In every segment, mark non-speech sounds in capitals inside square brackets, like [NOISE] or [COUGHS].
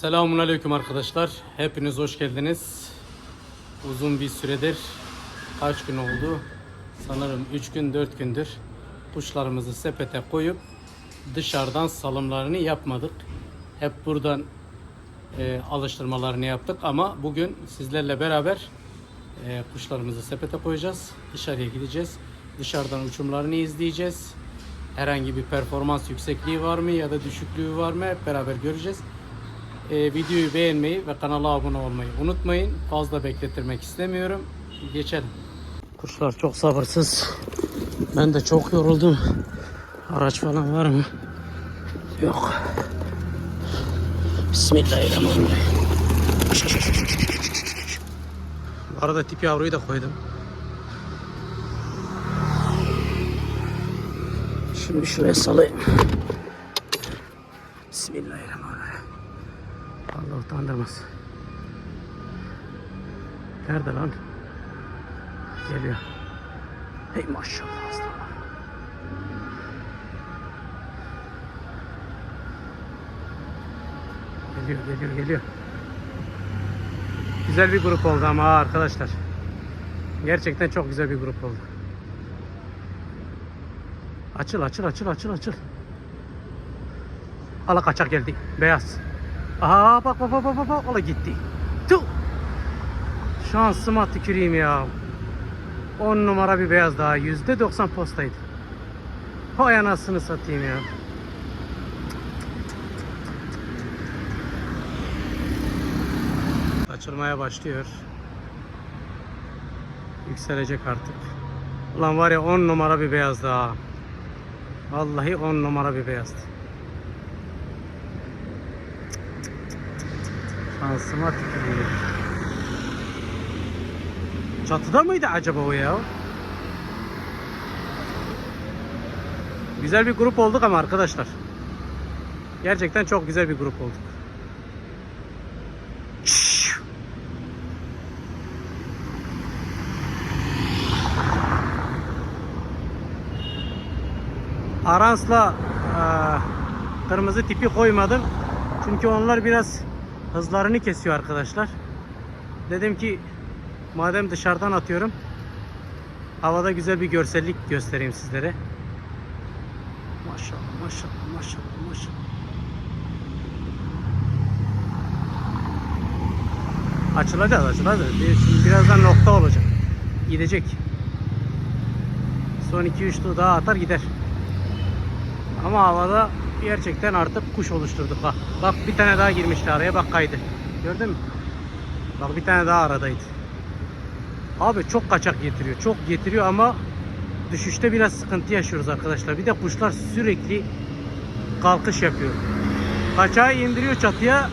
Selamun Aleyküm arkadaşlar. Hepiniz hoş geldiniz. Uzun bir süredir kaç gün oldu? Sanırım 3 gün 4 gündür kuşlarımızı sepete koyup dışarıdan salımlarını yapmadık. Hep buradan e, alıştırmalarını yaptık ama bugün sizlerle beraber e, kuşlarımızı sepete koyacağız. Dışarıya gideceğiz. Dışarıdan uçumlarını izleyeceğiz. Herhangi bir performans yüksekliği var mı ya da düşüklüğü var mı hep beraber göreceğiz. Ee, videoyu beğenmeyi ve kanala abone olmayı unutmayın. Fazla beklettirmek istemiyorum. Geçelim. Kuşlar çok sabırsız. Ben de çok yoruldum. Araç falan var mı? Yok. Bismillahirrahmanirrahim. Arada tip yavruyu da koydum. Şimdi şuraya salayım. Bismillahirrahmanirrahim. Allah utandırmasın. Nerede lan? Geliyor. Hey maşallah aslanım. Geliyor, geliyor, geliyor. Güzel bir grup oldu ama arkadaşlar. Gerçekten çok güzel bir grup oldu. Açıl, açıl, açıl, açıl, açıl. Ala kaçak geldi. Beyaz. Aha bak bak bak bak bak. Ala gitti. Tuh. Şansıma tüküreyim ya. 10 numara bir beyaz daha. Yüzde 90 postaydı. Hay anasını satayım ya. Açılmaya başlıyor. Yükselecek artık. Ulan var ya 10 numara bir beyaz daha. Vallahi 10 numara bir beyazdı. Şansıma tüküreyim. Çatıda mıydı acaba o ya? Güzel bir grup olduk ama arkadaşlar. Gerçekten çok güzel bir grup olduk. Arans'la eee, kırmızı tipi koymadım. Çünkü onlar biraz hızlarını kesiyor arkadaşlar. Dedim ki madem dışarıdan atıyorum havada güzel bir görsellik göstereyim sizlere. Maşallah maşallah maşallah maşallah. Açılacağız açılacağız. Şimdi birazdan nokta olacak. Gidecek. Son 2-3 tur daha atar gider. Ama havada gerçekten artık kuş oluşturduk bak. Bak bir tane daha girmişti araya bak kaydı. Gördün mü? Bak bir tane daha aradaydı. Abi çok kaçak getiriyor. Çok getiriyor ama düşüşte biraz sıkıntı yaşıyoruz arkadaşlar. Bir de kuşlar sürekli kalkış yapıyor. Kaçağı indiriyor çatıya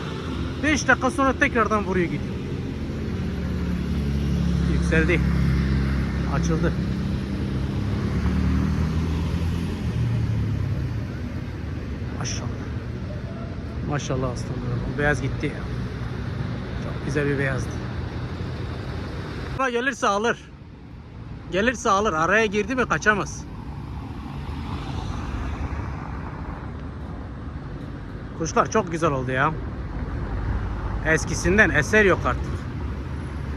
5 dakika sonra tekrardan vuruyor gidiyor. Yükseldi. Açıldı. Maşallah. Maşallah aslanlarım. Beyaz gitti ya. Çok güzel bir beyazdı. Ama gelirse alır. Gelirse alır. Araya girdi mi kaçamaz. Kuşlar çok güzel oldu ya. Eskisinden eser yok artık.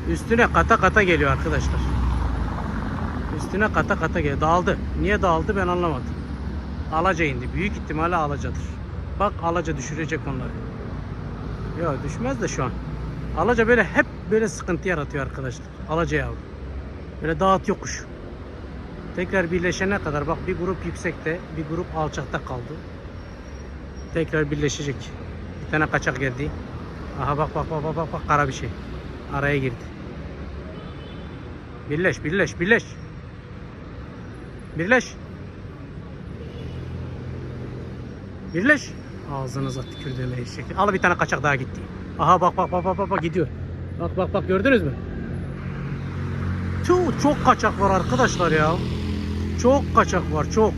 Üstüne kata kata geliyor arkadaşlar. Üstüne kata kata geliyor. Dağıldı. Niye dağıldı ben anlamadım. Alaca indi. Büyük ihtimalle alacadır. Bak alaca düşürecek onları. Yok düşmez de şu an. Alaca böyle hep böyle sıkıntı yaratıyor arkadaşlar. Alaca yavru. Böyle dağıtıyor kuş. Tekrar birleşene kadar bak bir grup yüksekte, bir grup alçakta kaldı. Tekrar birleşecek. Bir tane kaçak geldi. Aha bak bak bak bak bak, bak kara bir şey. Araya girdi. Birleş, birleş, birleş. Birleş. Birleş. Ağzınıza tükürdüğüm eşek. Al bir tane kaçak daha gitti. Aha bak bak bak bak, bak gidiyor. Bak bak bak gördünüz mü? Çok çok kaçak var arkadaşlar ya. Çok kaçak var çok.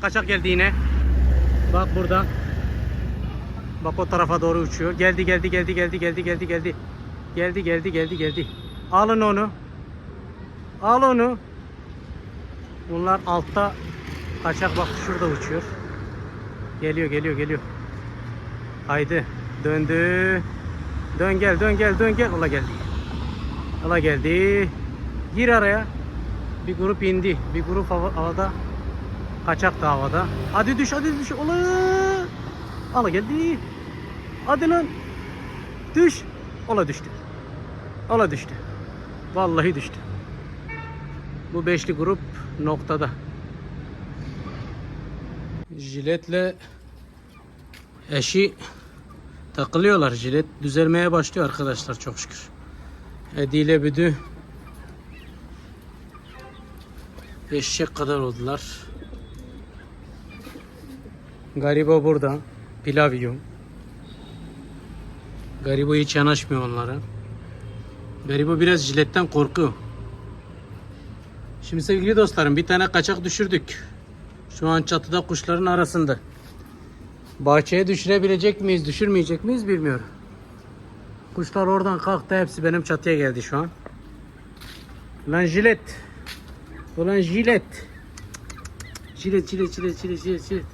Kaçak geldi yine. Bak burada. Bak o tarafa doğru uçuyor. Geldi geldi geldi geldi geldi geldi geldi. Geldi geldi geldi geldi. Alın onu. Al onu. Bunlar altta kaçak bak şurada uçuyor. Geliyor geliyor geliyor. Haydi. Döndü. Dön gel dön gel dön gel. Ola geldi. Ola geldi. Gir araya. Bir grup indi. Bir grup hava- havada. Kaçak da havada. Hadi düş hadi düş. Ola. Ola geldi. Hadi lan. Düş. Ola düştü. Ola düştü. Vallahi düştü. Bu beşli grup noktada. Jiletle eşi takılıyorlar. Jilet düzelmeye başlıyor arkadaşlar çok şükür. Edi ile Büdü eşek kadar oldular. Garibo burada. Pilav yiyor. Garibo hiç yanaşmıyor onlara. Garibo biraz jiletten korkuyor. Şimdi sevgili dostlarım bir tane kaçak düşürdük. Şu an çatıda kuşların arasında. Bahçeye düşürebilecek miyiz, düşürmeyecek miyiz bilmiyorum. Kuşlar oradan kalktı hepsi benim çatıya geldi şu an. Lan jilet. Ulan jilet. Jilet, jilet, jilet, jilet, jilet, jilet.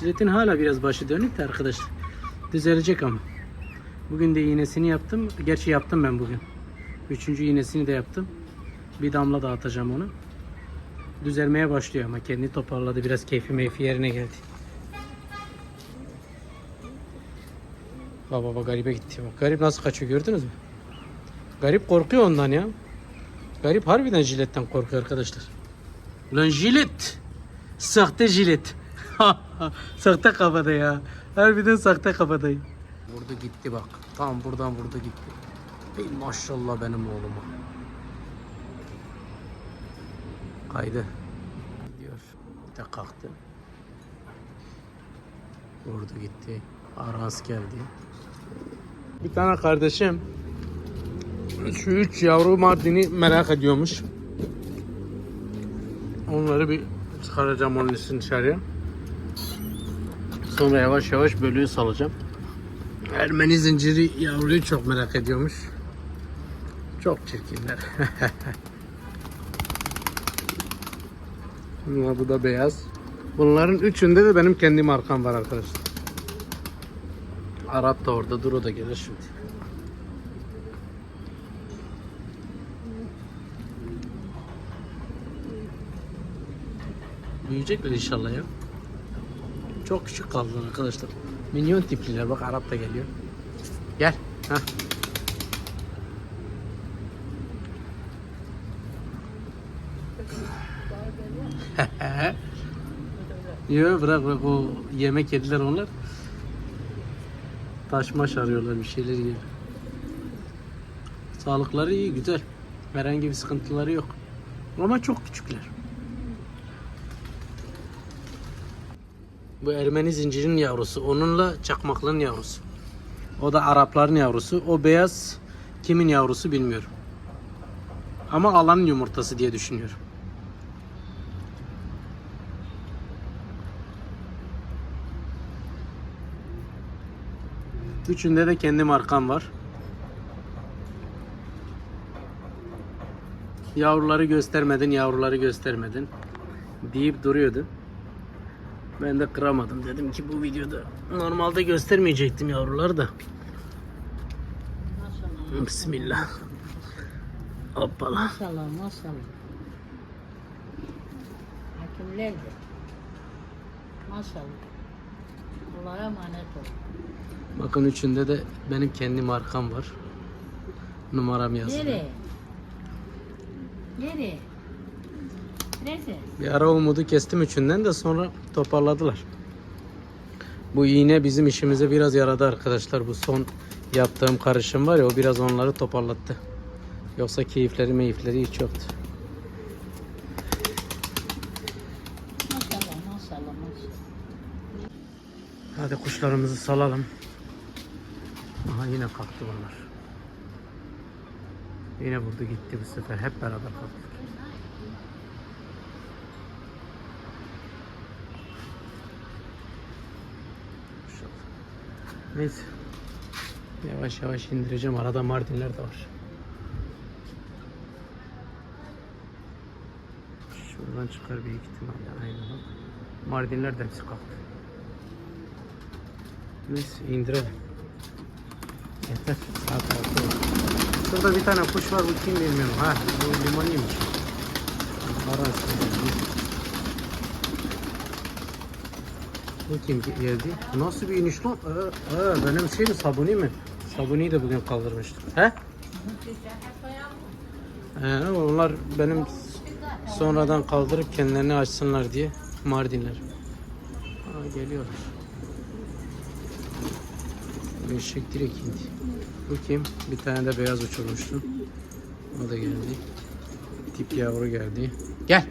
Jiletin hala biraz başı dönük de arkadaşlar. Düzelecek ama. Bugün de iğnesini yaptım. Gerçi yaptım ben bugün. Üçüncü iğnesini de yaptım. Bir damla da atacağım onu. Düzelmeye başlıyor ama kendini toparladı. Biraz keyfi meyfi yerine geldi. Baba baba garibe gitti. Bak garip nasıl kaçıyor gördünüz mü? Garip korkuyor ondan ya. Garip harbiden jiletten korkuyor arkadaşlar. Lan jilet. Sahte jilet. [LAUGHS] sahte kafada ya. Harbiden sahte kafadayım. Burada gitti bak. Tam buradan burada gitti. Ey maşallah benim oğluma. Kaydı. Gidiyor. Bir de kalktı. Vurdu gitti. Arans geldi. Bir tane kardeşim şu üç yavru Mardin'i merak ediyormuş. Onları bir çıkaracağım onun için dışarıya. Sonra yavaş yavaş bölüğü salacağım. Ermeni zinciri yavruyu çok merak ediyormuş. Çok çirkinler. [LAUGHS] Bunlar bu da beyaz. Bunların üçünde de benim kendi markam var arkadaşlar. Arap da orada dur o da gelir şimdi. Büyüyecekler inşallah ya. Çok küçük kaldılar arkadaşlar. Minyon tipliler bak Arap da geliyor. Gel. Heh. Yok bırak bırak o yemek yediler onlar. Taş maş arıyorlar bir şeyler yiyor. Sağlıkları iyi güzel. Herhangi bir sıkıntıları yok. Ama çok küçükler. Bu Ermeni zincirinin yavrusu. Onunla çakmaklının yavrusu. O da Arapların yavrusu. O beyaz kimin yavrusu bilmiyorum. Ama alanın yumurtası diye düşünüyorum. Üçünde de kendi markam var. Yavruları göstermedin, yavruları göstermedin deyip duruyordu. Ben de kıramadım. Dedim ki bu videoda normalde göstermeyecektim yavruları da. Maşallah. Bismillah. Hoppala. Maşallah maşallah. Hakimlerdi. Maşallah. Allah'a emanet ol. Bakın üçünde de benim kendi markam var. Numaram yazılı. Nereye? Nereye? Neresi? Bir ara umudu kestim üçünden de sonra toparladılar. Bu iğne bizim işimize biraz yaradı arkadaşlar. Bu son yaptığım karışım var ya o biraz onları toparlattı. Yoksa keyifleri meyifleri hiç yoktu. Maşallah maşallah maşallah. Hadi kuşlarımızı salalım. Aha yine kalktı bunlar. Yine vurdu gitti bu sefer. Hep beraber kalktık. Neyse. Yavaş yavaş indireceğim. Arada mardinler de var. Şuradan çıkar büyük ihtimalle. Aynen bak. Mardinler de hepsi kalktı. Neyse indirelim. Saat altı oldu. Şurada bir tane kuş var bu kim bilmiyorum. Ha bu limoniymiş. Arası. Bu kim geldi? Nasıl bir iniş lan? Aa, aa, benim şey mi sabuni mi? Sabuniyi de bugün kaldırmıştım. He? He, onlar benim sonradan kaldırıp kendilerini açsınlar diye Mardinler. Aa, geliyorlar. Eşek direkt indi. Bu kim? Bir tane de beyaz uçurmuştu. O da geldi. Tip yavru geldi. Gel.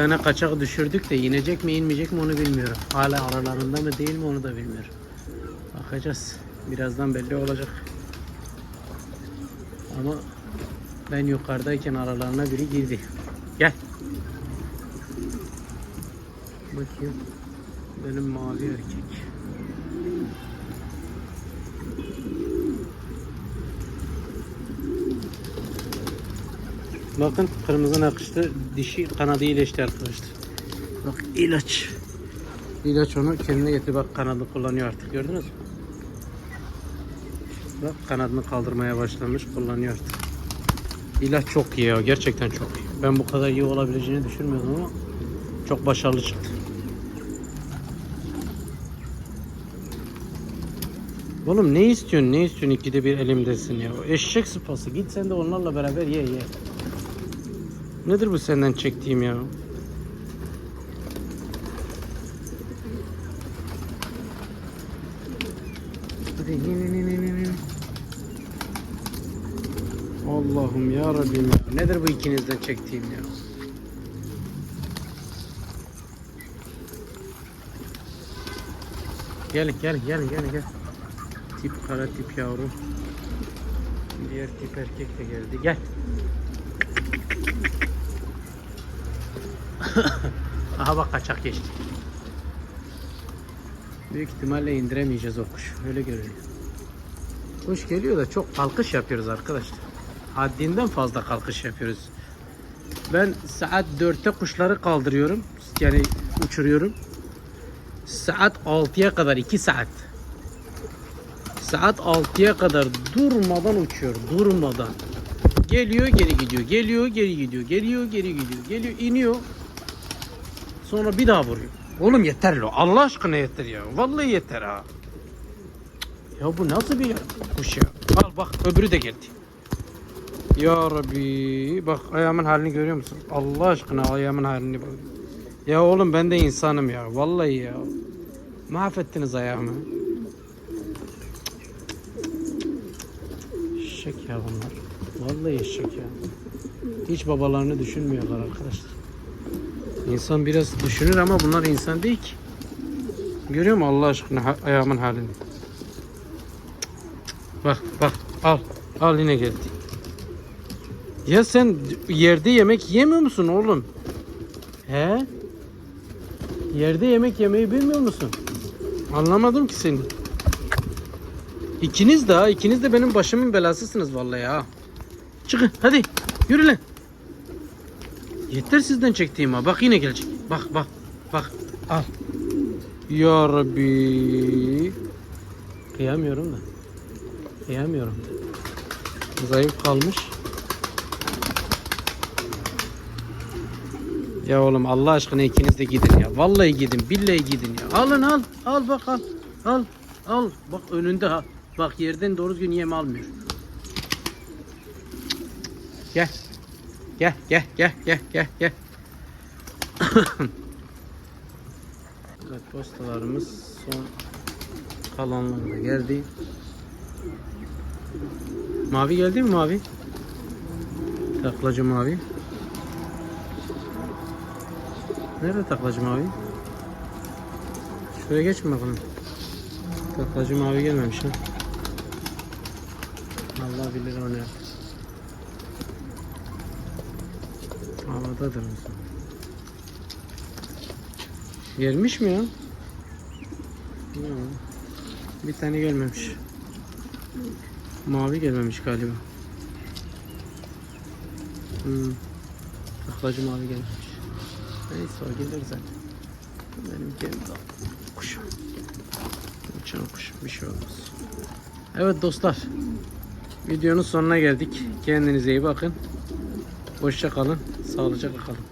Tane kaçak düşürdük de inecek mi inmeyecek mi onu bilmiyorum. Hala aralarında mı değil mi onu da bilmiyorum. Bakacağız. Birazdan belli olacak. Ama ben yukarıdayken aralarına biri girdi. Gel. Bakayım. Benim mavi erkek. Bakın kırmızı nakışlı dişi kanadı iyileşti arkadaşlar. Bak ilaç. İlaç onu kendine getir bak kanadı kullanıyor artık gördünüz mü? Bak kanadını kaldırmaya başlamış kullanıyor artık. İlaç çok iyi ya gerçekten çok iyi. Ben bu kadar iyi olabileceğini düşünmüyordum ama çok başarılı çıktı. Oğlum ne istiyorsun ne istiyorsun ikide bir elimdesin ya. Eşek sıpası git sen de onlarla beraber ye ye. Nedir bu senden çektiğim ya? Allah'ım ya Rabbim ya. Nedir bu ikinizden çektiğim ya? Gel gel gel gel gel. Tip kara tip yavru. Diğer tip erkek de geldi. Gel. Aha bak kaçak geçti. Büyük ihtimalle indiremeyeceğiz o kuş. Öyle görünüyor. Kuş geliyor da çok kalkış yapıyoruz arkadaşlar. Haddinden fazla kalkış yapıyoruz. Ben saat 4'te kuşları kaldırıyorum. Yani uçuruyorum. Saat 6'ya kadar 2 saat. Saat 6'ya kadar durmadan uçuyor. Durmadan. Geliyor geri gidiyor. Geliyor geri gidiyor. Geliyor geri gidiyor. Geliyor iniyor. Sonra bir daha vuruyor. Oğlum yeter lo. Allah aşkına yeter ya. Vallahi yeter ha. Ya bu nasıl bir kuş ya? Al bak öbürü de geldi. Ya Rabbi. Bak ayağımın halini görüyor musun? Allah aşkına ayağımın halini bak. Ya oğlum ben de insanım ya. Vallahi ya. Mahvettiniz ayağımı. Eşek ya bunlar. Vallahi eşek ya. Hiç babalarını düşünmüyorlar arkadaşlar. İnsan biraz düşünür ama bunlar insan değil ki. Görüyor musun Allah aşkına ha- ayağımın halini? Bak bak al. Al yine geldi. Ya sen yerde yemek yemiyor musun oğlum? He? Yerde yemek yemeyi bilmiyor musun? Anlamadım ki seni. İkiniz de ikiniz de benim başımın belasısınız vallahi ha. Çıkın hadi yürü lan. Yeter sizden çektiğim ha. Bak yine gelecek. Bak bak bak al. Ya Rabbi. Kıyamıyorum da. Kıyamıyorum da. Zayıf kalmış. Ya oğlum Allah aşkına ikiniz de gidin ya. Vallahi gidin, billahi gidin ya. Alın al, al bak al. Al, al. Bak önünde ha. Bak yerden doğru düzgün yem almıyor. Gel. Gel, gel, gel, gel, gel, gel. [COUGHS] evet, postalarımız son kalanlarına geldi. Mavi geldi mi mavi? Taklacı mavi. Nerede taklacı mavi? Şuraya geçme bakalım. Taklacı mavi gelmemiş ha. Allah bilir o ne. Havadadır zaman. Gelmiş mi ya? Bir tane gelmemiş. Mavi gelmemiş galiba. Hmm. Taklacı mavi gelmemiş. Neyse o gelir zaten. Benim kendi kuşum. Uçan kuşum bir şey olmaz. Evet dostlar. Videonun sonuna geldik. Kendinize iyi bakın. Hoşça kalın. Sağlıcakla kalın.